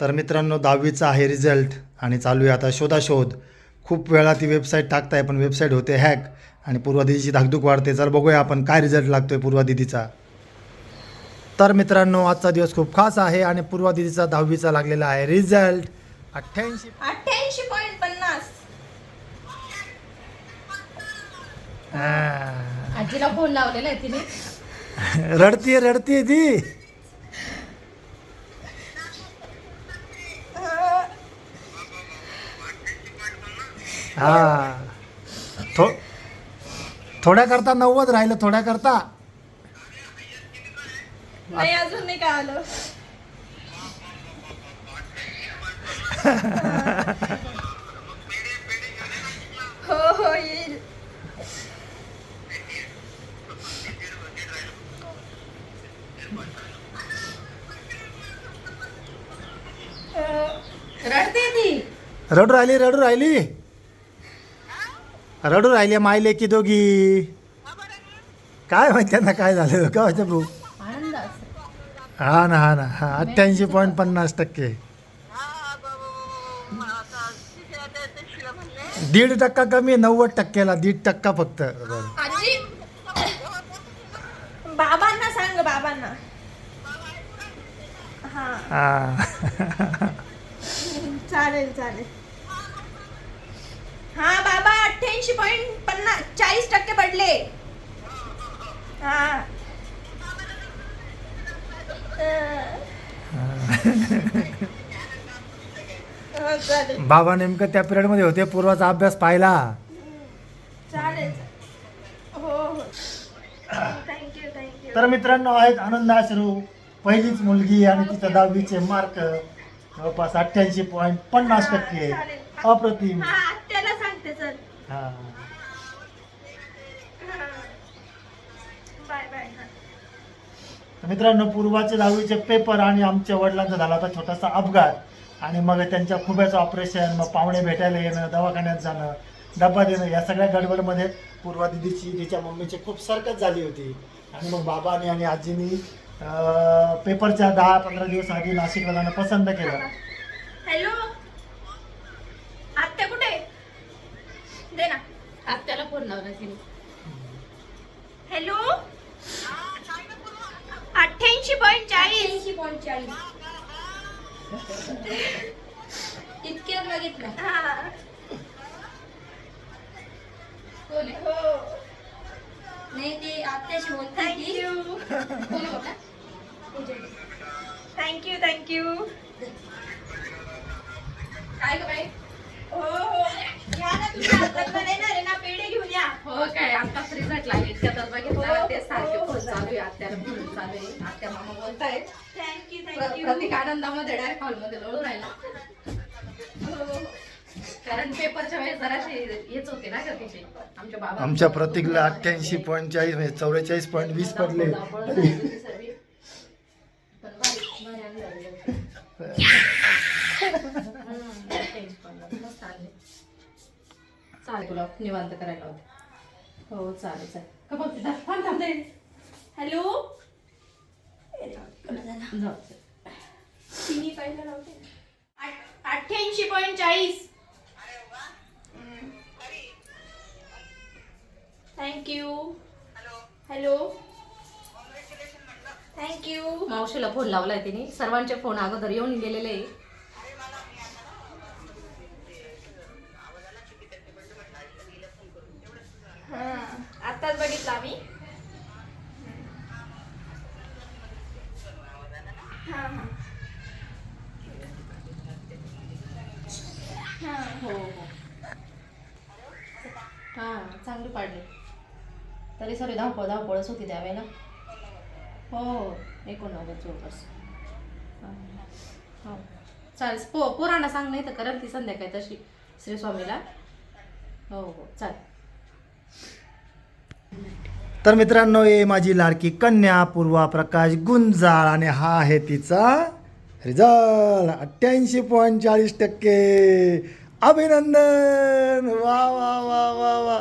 तर मित्रांनो दहावीचा आहे रिझल्ट आणि चालू आहे आता शोधाशोध. खूप वेळा ती वेबसाईट टाकताय पण वेबसाईट होते हॅक आणि पूर्वा दिदीची धाकधूक वाढते. चल बघूया आपण काय रिझल्ट लागतोय पूर्वा दिदीचा. तर मित्रांनो आजचा दिवस खूप खास आहे आणि पूर्वा दिदीचा दहावीचा लागलेला आहे रिझल्ट अठ्ठ्याऐंशी अठ्ठ्याऐंशी पॉईंट पन्नास. आजीला फोन लावलेला आहे तिने. रडतीये रडतीये ती. हा. थो थोड्या करता नव्वद राहिलं थोड्या करता नाही अजून नाही काय आलं? हो हो येईल. रडते ती. रडू राहिली रडू राहिली. रडू राहिली मायले की दोघी. काय माहिती त्यांना काय झालं काय माहिती भाऊ. हा ना हा ना हा अठ्ठ्याऐंशी पॉईंट पन्नास टक्के. दीड टक्का कमी आहे, नव्वद टक्क्याला दीड टक्का फक्त. बाबांना सांग बाबांना. हा. हा. चालेल चालेल. हा बाबा. अठ्ठ्याऐंशी पॉईंट पन्नास चाळीस टक्के पडले. हा. बाबा नेमकं त्या पिरियडमध्ये होते पूर्वाचा अभ्यास पाहिला. चालेल. हो हो. थँक्यू थँक्यू तर मित्रांनो आहेत आनंद आश्रू पहिलीच मुलगी आणि तिच्या दहावीचे मार्क जवळपास अठ्ठ्याऐंशी पॉईंट पन्नास टक्के. अप्रतिम हा आत्याला सांगते चल हा. मित्रांनो पूर्वाचे दहावीचे पेपर आणि आमच्या वडिलांचा झाला होता छोटासा अपघात. आणि मग त्यांच्या खुब्याचं ऑपरेशन मग पाहुणे भेटायला येणं दवाखान्यात जाणं डब्बा देणं या सगळ्या गडबडमध्ये पूर्वा दिदीची तिच्या मम्मीची खूप सरकत झाली होती. आणि मग बाबांनी आणि आजीनी पेपरच्या दहा पंधरा दिवस आधी नाशिकला जाणं पसंत केलं. हॅलो? आत्या कुठे? दे ना. आत्याला फोन लावला तिने. हॅलो? अठ्ठ्याऐंशी पॉईंट चाळीस. ऐंशी पॉईंट चाळीस. इतक्यात बघितलं. हा. कोण आहे? हो. नाही ते आत्याशी बोलते ती. थँक्यू कोण होता थँक्यू थँक्यू काय ग बाई. हो हो. हो काय आत्ताच रिझल्ट लागले इतक्यातच बघितलं ते सारखे फोन चालू आहे आत्याला फोन चालू आहे आत्या मामा बोलताय थँक्यू प्र- थँक्यू प्रतीक आनंदामध्ये डायरेक्ट हॉलमध्ये लोळून राहिला कारण पेपरच्या वेळेस जराशे हेच होते ना का तिचे आमच्या बाबा आमच्या प्रतीकला अठ्ठ्याऐंशी पॉईंट चाळीस म्हणजे चौवेचाळीस पॉईंट वीस पडले चालेल तुला निवांत करायला होते हो चालेल चालेल. का बघ तिथं थांब थांब ते. हॅलो. तिन्ही पहिलं अठ्ठ्याऐंशी पॉईंट चाळीस. Thank you hello. Thank you मावशीला फोन लावलाय तिने. सर्वांचे फोन अगोदर येऊन गेलेले आहे. हां आत्ताच बघितलं आम्ही हां हां हां हो हो हां चांगली पाडली तरी सॉरी धावपळ होती त्यावेळेला हो हो एकोणनव्वद चोवीस हो चालेल पो पोरांना सांग नाही तर करेल ती संध्याकाळी तशी श्री स्वामीला. हो हो चालेल. तर मित्रांनो हे माझी लाडकी कन्या पूर्वा प्रकाश गुंजाळ आणि हा आहे तिचा रिझल्ट अठ्ठ्याऐंशी पॉईंट चाळीस टक्के. अभिनंदन! वा वा वा वा वा.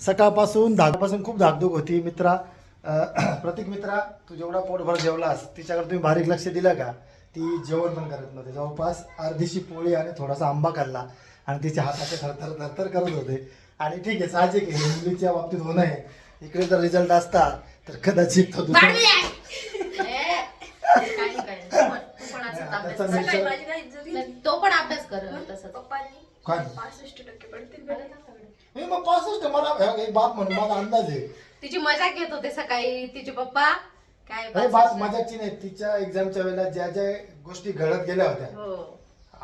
सकाळपासून धाकपासून खूप धाकधूक होती. मित्रा प्रतीक मित्रा तू जेवढा पोटभर जेवलास तिच्याकडे तुम्ही बारीक लक्ष दिलं का? ती जेवण पण करत नव्हते. जवळपास अर्धीशी पोळी आणि थोडासा आंबा खाल्ला आणि तिचे हाताचे थरथर थरथर करत होते. आणि ठीक आहे साहजिक आहे. हे मुलीच्या बाबतीत होणं आहे. इकडे जर रिझल्ट असता तर कदाचित तो दुसरा- पण- अभ्यास त्याचा कर. nature- सकाळी माझी काय इज्जत नाही, तो पण अभ्यास कर तसंच पप्पांनी काय पासष्ट टक्के पडतील. मग पासष्ट मला हे एक बाप म्हणून माझा अंदाज आहे. तिची मजाक घेत होते सकाळी तिचे पप्पा. काय बस- मजाची नाही. तिच्या एक्झामच्या वेळेला ज्या ज्या गोष्टी घडत गेल्या होत्या. हो.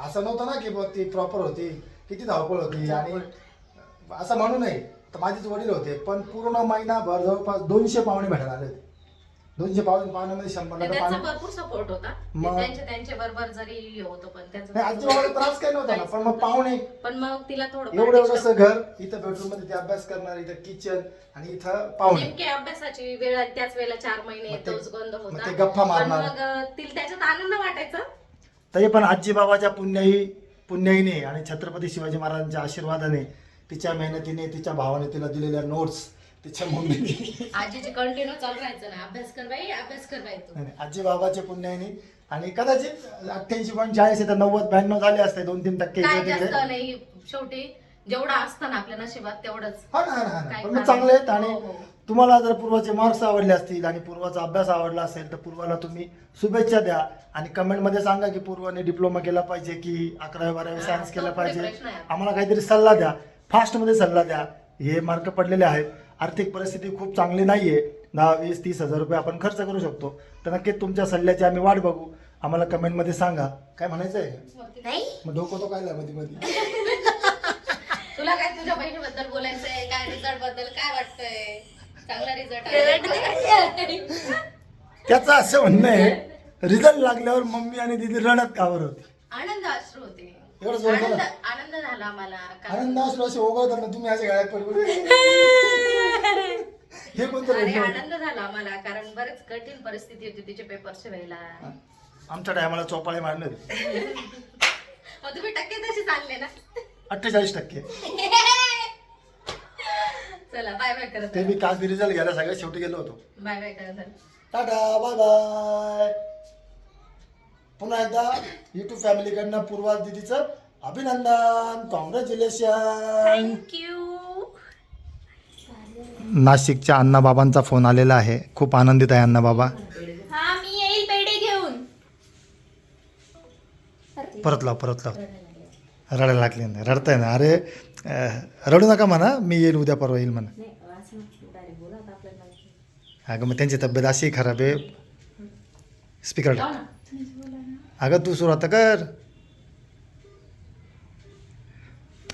असं नव्हतं ना की बुवा ती प्रॉपर होती किती धावपळ होती आणि असं म्हणू नये. तर माझेच वडील होते पण पूर्ण महिनाभर जवळपास दोनशे पाहुणे भेटायला आले होते. दोनशे पाहुणे पाहुण्यामध्ये शंभर ते लिटर त्यांचा पाणी भरपूर सपोर्ट होता. ते मग- त्यांच्या त्यांच्या बरोबर जरी हे होतं पण नाही त्यांचा आजी बाबाला त्रास काही नव्हता ना पण मग पाहुणे पण मग तिला थोडं एवढं एवढंसं घर इथं बेडरूममध्ये ते अभ्यास करणार इथं किचन आणि इथं पाहुणे. नेमके अभ्यासाची वेळ आली, त्याच वेळेला चार महिने मग ते- तोच बंद मग होता. ते गप्पा पण मारणार. मग अं, तिला त्याच्यात आनंद वाटायचा. तरी पण आजी बाबाच्या पुण्याही पुण्याईने आणि छत्रपती शिवाजी महाराजांच्या आशीर्वादाने तिच्या मेहनतीने तिच्या भावाने तिला दिलेल्या नोट्स तिच्या मम्मीने. आजीची कंटिन्यू चालू राहायचं ना अभ्यास कर बाई अभ्यास कर बाई तू. नाही, नाही, आजी बाबाच्या पुण्याईने आणि कदाचित अठ्ठ्याऐंशी पॉईंट चाळीस तर नव्वद ब्याण्णव झाले असते दोन तीन टक्के काय इकडे जास्त तिकडे. नाही शेवटी जेवढं असतं ना आपल्या नशिबात तेवढंच. हा ना हा ना, हा ना. काय पण मग फार चांगले आहेत आणि हो, हो. तुम्हाला जर पूर्वाचे मार्क्स आवडले असतील आणि पूर्वाचा अभ्यास आवडला असेल तर पूर्वाला तुम्ही शुभेच्छा द्या. आणि कमेंटमध्ये सांगा की पूर्वाने डिप्लोमा केला पाहिजे की अकरावी बारावी हा, सायन्स तो केला पुढे पाहिजे. प्रश्न आहे. आम्हाला काहीतरी सल्ला द्या. फास्टमध्ये सल्ला द्या. हे मार्क पडलेले आहेत. आर्थिक परिस्थिती खूप चांगली नाहीये. दहा वीस तीस हजार रुपये आपण खर्च करू शकतो. तर नक्कीच तुमच्या सल्ल्याची आम्ही वाट बघू. आम्हाला कमेंटमध्ये सांगा. काय म्हणायचं आहे नाही. मग डोकं तो काय मध्ये मध्ये तुला काय तुझ्या बहिणीबद्दल बोलायचंय? काय रिझल्टबद्दल काय वाटतंय? चांगला रिझल्ट त्याचं असं म्हणणं आहे रिझल्ट लागल्यावर मम्मी आणि दिदी रडत कावर होती. आनंद अश्रू होते. आनंद. आनंद झाला मला. आनंद असलो असे ओघळतात ना तुम्ही असे हे कोणतं अरे? आनंद झाला मला कारण बरेच कठीण परिस्थिती होती तिचे पेपरच्या वेळेला आमच्या टायमाला चोपाळे मारले मग तुम्ही टक्के तशी चालले ना. अठ्ठेचाळीस टक्के. चला बाय बाय करत ते मी काल रिझल्ट घ्यायला सगळ्यात शेवटी गेलो होतो. बाय बाय करत टाटा बाय बाय पुन्हा एकदा युट्यूब फॅमिलीकडनं पूर्वा दिदीचं अभिनंदन. कॉंग्रॅच्युलेशन थँक्यू नाशिकच्या अण्णाबाबांचा फोन आलेला आहे. खूप आनंदित आहे अण्णाबाबा. हा मी येईल पेढे घेऊन. परत लाव परत लाव. रडायला लागले ना रडताय ना. अरे रडू नका म्हणा. मी येईल उद्या परवा येईल म्हणा. अगं मग त्यांची तब्येत अशी खराब आहे. स्पीकर अगं तू सुरू आता कर.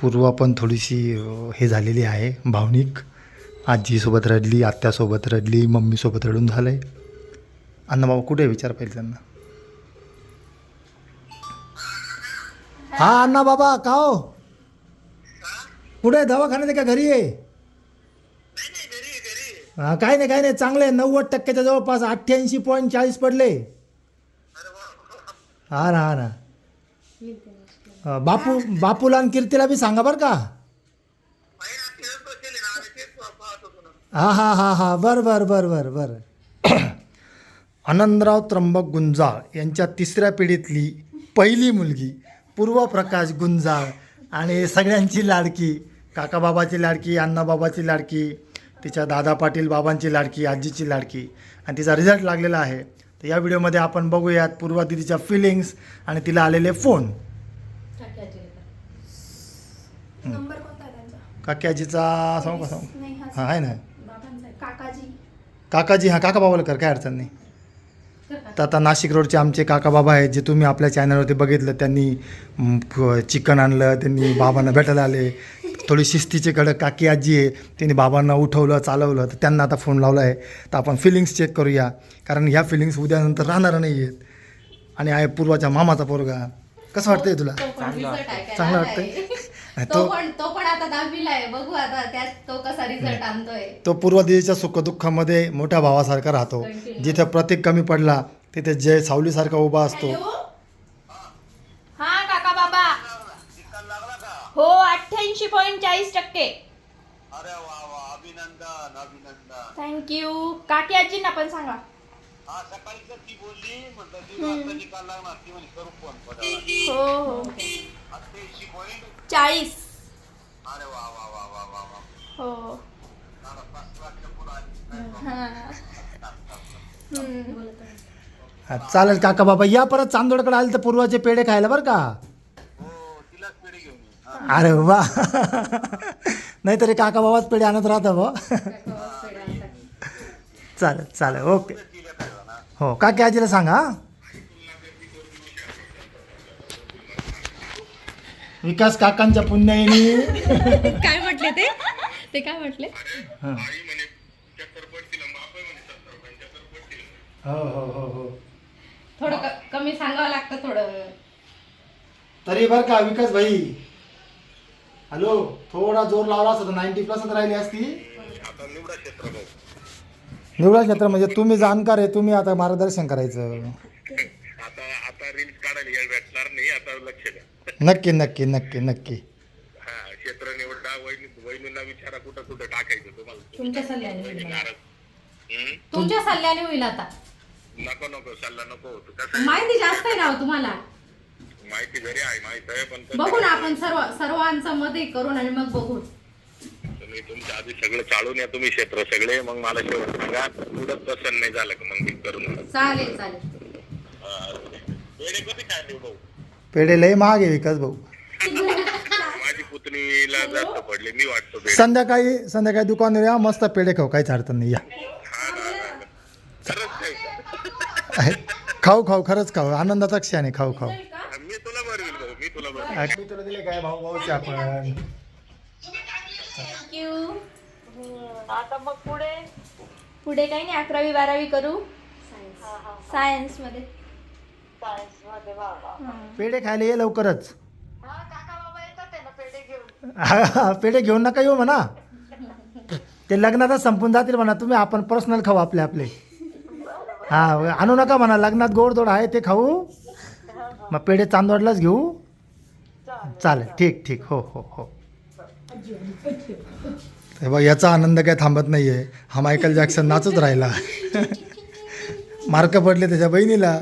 पूर्वा पण थोडीशी अं, हे झालेली आहे भावनिक. आजीसोबत रडली आत्यासोबत रडली मम्मीसोबत रडून झालंय. अण्णाबाबा कुठे आहे? विचार पाहिजे त्यांना. हा अण्णा बाबा का हो? कुठे आहे? दवाखान्यात आहे का? घरी आहे? हा काय नाही काय नाही चांगले आहे. नव्वद टक्क्याच्या जवळपास अठ्ठ्याऐंशी पॉईंट चाळीस पडले. हा ना हा ना. बापू बापूला आणि कीर्तीला बी सांगा बरं का. हा हा हा हा. बर बर बर बर बर आनंदराव त्र्यंबक गुंजाळ यांच्या तिसऱ्या पिढीतली पहिली मुलगी पूर्व प्रकाश गुंजाळ आणि सगळ्यांची लाडकी काकाबाबाची लाडकी अण्णाबाबाची लाडकी तिच्या दादा पाटील बाबांची लाडकी आजीची लाडकी. आणि तिचा रिझल्ट लागलेला आहे. तर या व्हिडिओमध्ये आपण बघूयात पूर्वा दिदीच्या फिलिंग्स आणि तिला आलेले फोन काकी आजीचा सांगू का सांगू? हा आहे ना. काकाजी हां काका बाबाला कर काय अडचण नाही. तर आता नाशिक रोडचे आमचे काका बाबा आहेत जे तुम्ही आपल्या चॅनलवरती बघितलं त्यांनी म, चिकन आणलं त्यांनी बाबांना भेटायला आले. थोडी शिस्तीचे कडक काकी आजी आहे त्यांनी बाबांना उठवलं चालवलं तर त्यांना आता फोन लावला आहे. तर आपण फिलिंग्स चेक करूया. कारण ह्या फिलिंग्स उद्यानंतर राहणार नाही आहेत. आणि आहे पूर्वाच्या मामाचा पोरगा. कसं वाटतंय तुला? तो पण result ऐकायला चांगलं. वाटतंय. तो तो पण तो पण आता दहावीला आहे. बघू आता त्यात तो कसा रिझल्ट आणतोय. तो पूर्वदिशेच्या सुखदुःखामध्ये मोठ्या भावासारखा राहतो. जिथे प्रत्येक कमी पडला तिथे जय सावलीसारखा उभा असतो. हा काका बाबा. हो अठ्ठ्याऐंशी पॉईंट चाळीस टक्के. अरे वा वा. अभिनंदन अभिनंदन. थँक्यू काकी आजींना पण सांगा. हो हो चाळीस. हो. हा. हम्म. हा, चालेल काका बाबा या परत चांदोडकडे आले तर पूर्वाचे पेढे खायला बरं का? अरे वा. नाहीतरी हे काका बाबाच पेढे आणत राहता बा चालेल चालेल ओके. हो काकी आजीला सांगा हा. विकास काकांच्या पुण्याईनी. काय म्हटले ते? ते काय म्हटले? हं. हो हो हो हो. थोडं क- कमी सांगावं लागतं थोडं. तरी बरं का विकास भाई. हॅलो थोडा जोर लावला असता तर नाईन्टी प्लस राहिली असती. निवडा क्षेत्र म्हणजे तुम्ही जाणकार आहे तुम्ही आता मार्गदर्शन करायचं. काढायला वेळ भेटणार नाही आता लक्ष द्या. नक्की नक्की नक्की नक्की. हा क्षेत्र निवडा वहिनी वहिनींना विचारा कुठं कुठं टाकायचं तुम्हाला. तुमच्या सल्ल्याने. नाराज. हम्म? तुमच्या सल्ल्याने होईल आता. नको नको सल्ला नको होतो. कसं? माहिती जास्त आहे ना हो तुम्हाला? माहिती जरी आहे माहीत आहे पण कसं बघू ना आपण सर्व सर्वांचं मध्ये करून आणि मग बघू तुम्ही तुमच्या आधी सगळं चालून या तुम्ही क्षेत्र सगळे मग मला शेवट सांगा. पुढं पसंत नाही झालं का मग मी करून. चालेल चालेल. कधी भाऊ पेढे लय महाग आहे विकास भाऊ. माझी पुतणीला जास्त पडले मी वाटतो बेड संध्याकाळी संध्याकाळी दुकानावर या मस्त पेढे खाऊ काहीच अडचण नाही या. हा ना, हा. ना. खरंच काय आहे. खाऊ खाऊ खरंच खाऊ आनंदाचा क्षण आहे खाऊ खाऊ. मी तुला बरवेल भाऊ मी तुला बरवेल मी तुला दिले काय भाऊ भाऊचे आपण. थँक्यू पुढे? काही नाही अकरावी बारावी करू? सायन्समध्ये. पेढे खायला ये लवकरच. हा, पेढे घेऊन. नका येऊ म्हणा. ते लग्नातच संपून जातील म्हणा. तुम्ही आपण पर्सनल खाऊ आपले आपले. हा आणू नका म्हणा. लग्नात गोड आहे ते खाऊ. मग पेढे चांदवडलाच घेऊ. चालेल. ठीक ठीक. हो हो हो. हे बघ याचा आनंद काय थांबत नाहीये. हा मायकल जॅक्सन नाचत राहिला. मार्क पडले त्याच्या बहिणीला.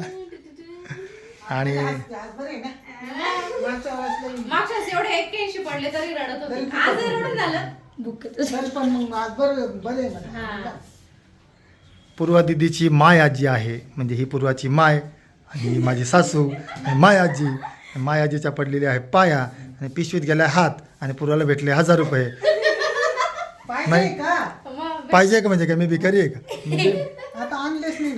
आणि मागच्या वेळेस एवढे एक्क्याऐंशी पडले तरी रडत होते. आज रडून झालं. पण मग आज बरं बरे म्हणा. पूर्वा दिदीची माय आजी आहे. म्हणजे ही पूर्वाची माय आणि ही माझी सासू आणि माय आजी. माय आजीच्या पडलेली आहे पाया आणि पिशवीत गेला हात आणि पूर्वाला भेटले हजार रुपये. पाहिजे नाही. पाहिजे का म्हणजे का मी भिकारी आहे का? म्हणजे आता आणलेच नाही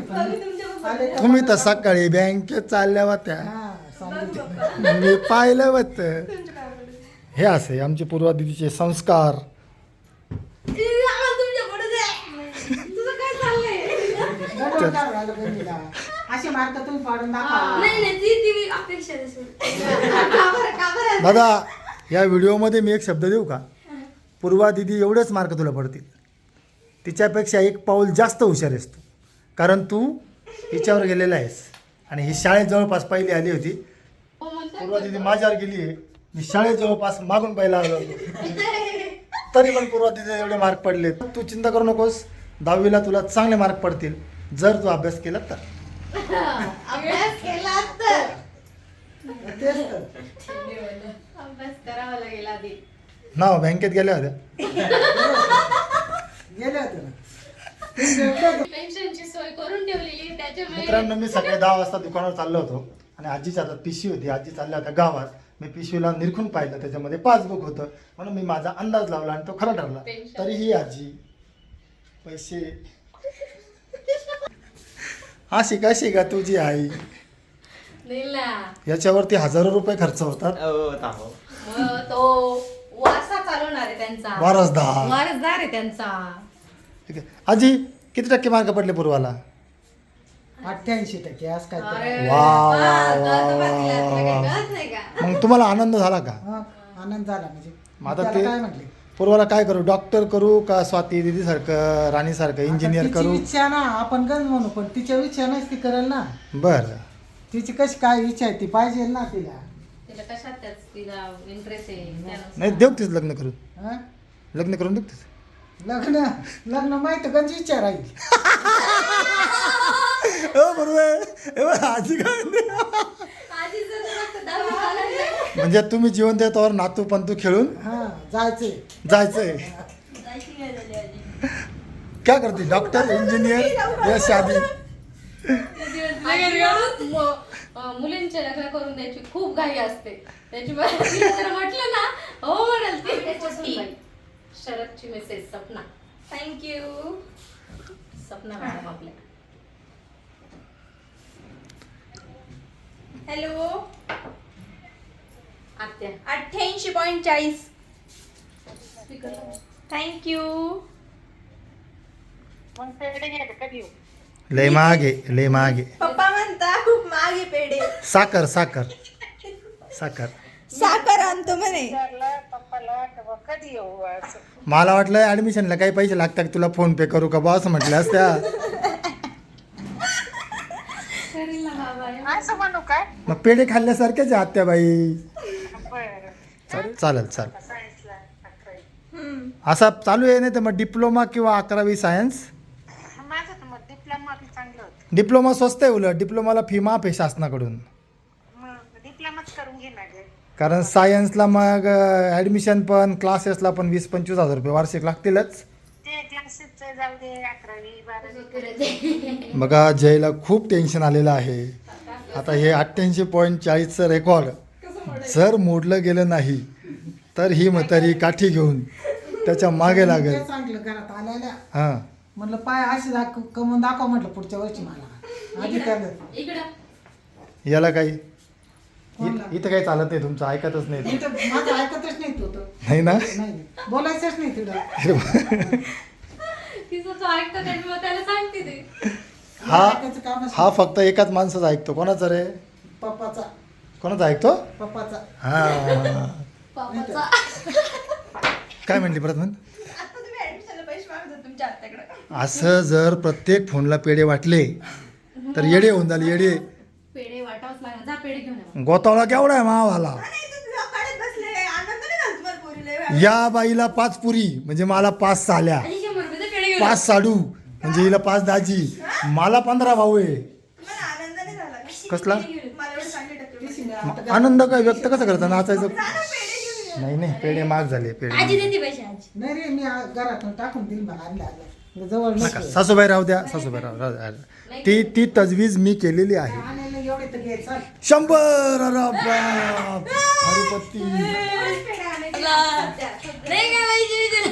तुम्ही तर सकाळी बँकेत चालल्या होत्या. हा मी पाहिलं होतं. हे असे आमचे पूर्वा दिदीचे संस्कार. असे मार्क तुम्ही पाडून दाखवा. दादा या व्हिडिओमध्ये मी एक शब्द देऊ का? पूर्वा दिदी एवढेच मार्क तुला पडतील. तिच्यापेक्षा एक पाऊल जास्त हुशार आहेस तू. कारण तू हिच्यावर गेलेला आहेस. आणि ही शाळेत जवळपास पहिली आली होती. म्हणतो पूर्वा दिदी माझ्यावर गेली आहे. मी शाळेत जवळपास मागून पहिला आलो. तरी पण पूर्वा दिदी एवढे मार्क पडले तू चिंता करू नकोस. दहावीला तुला चांगले मार्क पडतील. जर तू अभ्यास केला तर. अभ्यास केला तर. तेच तर. अभ्यास करावा लागेल आधी. नाव बँकेत गेल्या होत्या. गेले होते ना. पेन्शनची सोय करून ठेवलेली आहे, त्याच्यामुळे मित्रांनो मी सकाळी दहा वाजता दुकानावर चाललो होतो आणि आजीच्या हातात पिशवी होती. आजी चालल्या होत्या गावात. मी पिशवीला निरखून पाहिलं. त्याच्यामध्ये पासबुक होतं. म्हणून मी माझा अंदाज लावला आणि तो खरा ठरला. तरीही आजी पैसे अशी कशी का तुझी आई. नीला. याच्यावरती हजारो रुपये खर्च होतात. मग तो वारसा चालवणार आहे त्यांचा. वारसदार. वारसदार आहे त्यांचा. ठीक आहे. आजी किती टक्के मार्क पडले पूर्वाला? अठ्ठ्याऐंशी टक्के आज काय वा, वा, वा, वा, वा, वा, नाही मग तुम्हाला आनंद झाला का? हा, आनंद झाला म्हणजे. मग आता त्याला ते काय म्हटले? पूर्वाला काय करू? डॉक्टर करू का स्वाती दिदी सारखं राणी सारखं इंजिनियर आता तिची करू? इच्छा ना आपण गंज म्हणू पण तिच्या इच्छा नाहीच ती करेल ना. बरं. तिची कशी काय इच्छा आहे ती पाहिजे ना तिला. तिला कशात त्याच तिला इंटरेस्ट आहे त्यानुसार. नाही देऊ तीच लग्न करून हा? लग्न करून देऊ तीच. लग्न लग्न माहीत गंज इच्छा राहील हो बरोबर आजी काय. म्हणजे तुम्ही जिवंत आहे तोवर नातू पंतू खेळून हा जायचंय. जायचंय. क्या करते? डॉक्टर इंजिनियर या शादी? आणि मग, अं, मुलींचे लग्न करून द्यायची खूप घाई असते. त्याची मला तिला जर म्हटलं ना हो म्हणाल ती शरदची message Sapna. Thank you Sapna madam आपल्या. हॅलो आत्या. अठ्ठ्याऐंशी पॉईंट चाळीस. थँक्यू लय मागे लय मागे. पप्पा म्हणता खूप मागे पेढे. साखर साखर. साखर. साखर आणतो म्हणे. मला वाटलं ऍडमिशनला काही पैसे लागतात तुला फोन पे करू का बा असं म्हटलं असत्या. असं म्हणू काय? मग पेढे खाल्ल्यासारखेच आहे आत्याबाई. बरं. चालेल चालेल. चालेल सायन्सला अकरावी हम्म. असा चालू आहे नाही तर मग डिप्लोमा किंवा अकरावी सायन्स माझं तर मग डिप्लोमा बी चांगलं होतं. डिप्लोमा स्वस्त आहे उलट. डिप्लोमाला फी माफ आहे शासनाकडून मग डिप्लोमाच करून घेणार गे कारण सायन्सला मग ॲडमिशन पण क्लासेसला पण वीस पंचवीस हजार रुपये वार्षिक लागतीलच. ते क्लासेसचं जाऊ दे अकरावी बारावी. बघा जयला खूप टेन्शन आलेलं आहे. आता हे अठ्ठ्याऐंशी पॉईंट चाळीसचं रेकॉर्ड जर मोडलं गेलं नाही तर ही म्हातारी काठी घेऊन त्याच्यामागे लागेल. घरात हां. म्हटलं पाय असे दाखव कमवून दाखव म्हटलं पुढच्या वर्षी मला. आधी त्याला इकडं. याला काही इ- इथं काही चालत नाही तुमचं ऐकतच नाही नाही तर माझं ऐकतच नाही तू तर. नाही ना? नाही बोलायचंच नाही तुला. तिचं जो ऐकतं त्याच्या मग त्याला सांगते ते. हा. ऐकायचं कामच हा फक्त एकाच माणसाचा ऐकतो. कोणाचा रे? नाही. पप्पाचा. कोणाचा ऐकतो? पप्पाचा. हा. पापाचा काय म्हणली परत म्हण आता तुम्ही ऍडमिशनला पैसे मागतो तुमच्या आत्याकडे. असं जर प्रत्येक फोनला पेढे वाटले तर येडे होऊन झाले येडे. जा पेढे घेऊन ये गोतावळा केवढा आहे मावाला? नाही तू लोकांत बसले. आनंद नाही झाला तुम्हाला पोरीला? या बाईला पाच पुरी म्हणजे मला पाच साल्या. आणि शंभर रुपयाचे पेढे घेऊन पाच साडू म्हणजे हिला पाच दाजी. मला पंधरा भाऊ आहे. तुम्हाला आनंद नाही झाला? कसला? आनंद काय व्यक्त कसं करता? नाचायचं. नाही नाही पेढे महाग झाले पेढे आजी देते पैसे आजी. नाही रे मी आ- घरातून टाकून दिली मला आणल्या आणल्या जवळ नका नसते. सासूबाई राहू द्या सासूबाई राहू राहू द्या. ती ती तजवीज मी केलेली आहे. शंभर अरे बाप. हरिपत्ती. नाही का पाहिजे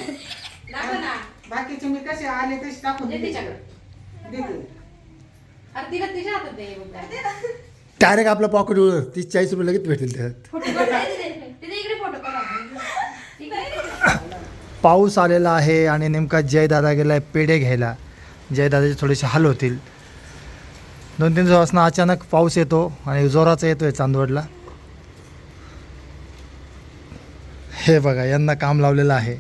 बाकीचे मी कसे आले तसे टाकून. डायरेक्ट आपलं पॉकेट तीस चाळीस रुपये लगेच भेटेल त्यात. पाऊस आलेला आहे आणि नेमका जयदादा गेला आहे पेढे घ्यायला. जयदादाचे थोडेसे हाल होतील. दोन तीन दिवसापासून अचानक पाऊस येतो आणि जोराचा येतो आहे चांदवडला. हे बघा यांना काम लावलेलं आहे.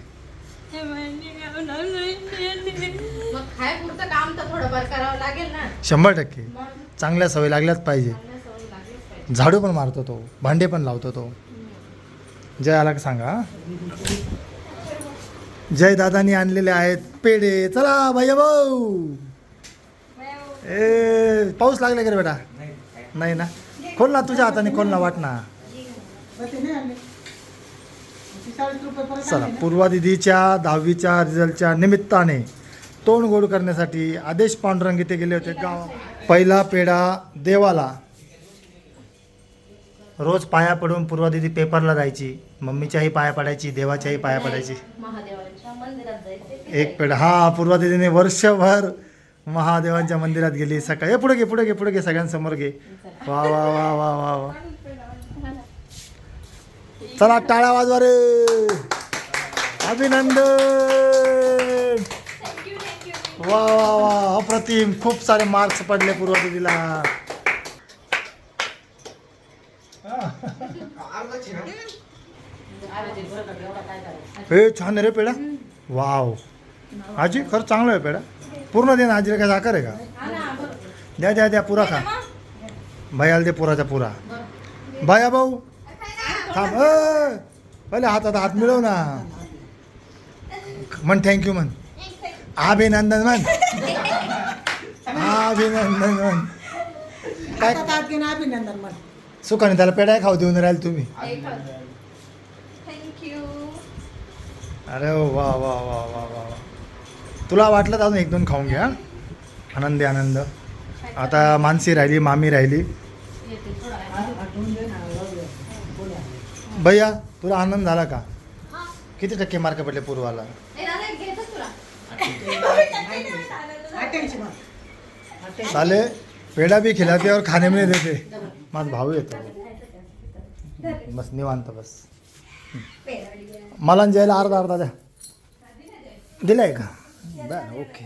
शंभर टक्के. चांगल्या सवय लागल्याच पाहिजे. झाडू पण मारतो तो भांडे पण लावतो तो. जय आला का सांगा? जय दादानी आणलेले आहेत पेढे. चला भैया भाऊ! ए पाऊस लागला का रे बेटा? नाही. ना? खोल ना तुझ्या हाताने खोल ना वाट ना. चला. पूर्वा दिदीच्या दहावीच्या रिझल्टच्या निमित्ताने तोंड गोड करण्यासाठी आदेश पांडुरंग इथे गेले होते गाव. पहिला पेढा देवाला. रोज पाया पडून पूर्वा दिदी पेपरला जायची. मम्मीच्याही पाया पडायची देवाच्याही पाया पडायची. महादेवांच्या मंदिरात जायचे. एक पेढा. हा पूर्वा दिदीने वर्षभर महादेवांच्या मंदिरात गेली सकाळी. पुढे घे पुढे घे पुढे घे सगळ्यांसमोर घे. वा वा वा वा वा वा. चला टाळ्या वाजवा रे. अभिनंदन. वा वा वा. अप्रतिम. खूप सारे मार्क्स पडले पूर्वा दिदीला हे छान रे पेढा. वाव. आजी खरं चांगलं आहे पेढा. पूर्ण दे ना आजीला काय साखर आहे का? हा. द्या द्या द्या पुरा खा. भैयाला दे पुराचा पुरा. भैया भाऊ थांब पहिले हातात हात मिळव ना. म्हण थँक्यू म्हण. अभिनंदन म्हण. हा अभिनंदन काय? आता तात घेऊन अभिनंदन म्हण. सुखाने त्याला पेढा खाऊ देऊन राहील तुम्ही. अरे वा वा वा वा वा. तुला वाटलं तर अजून एक दोन खाऊन घ्या आनंदी आनंद. आता मानसी राहिली मामी राहिली. भैया तुला आनंद झाला का? किती टक्के मार्क पडले पूर्वाला? ए, साले पेढा बी खिलाते और खाने में देते माझ भाऊ येतो. बस निवांत बस. मला जायला अर्धा अर्धा द्या. दिलाय का? बरं ओके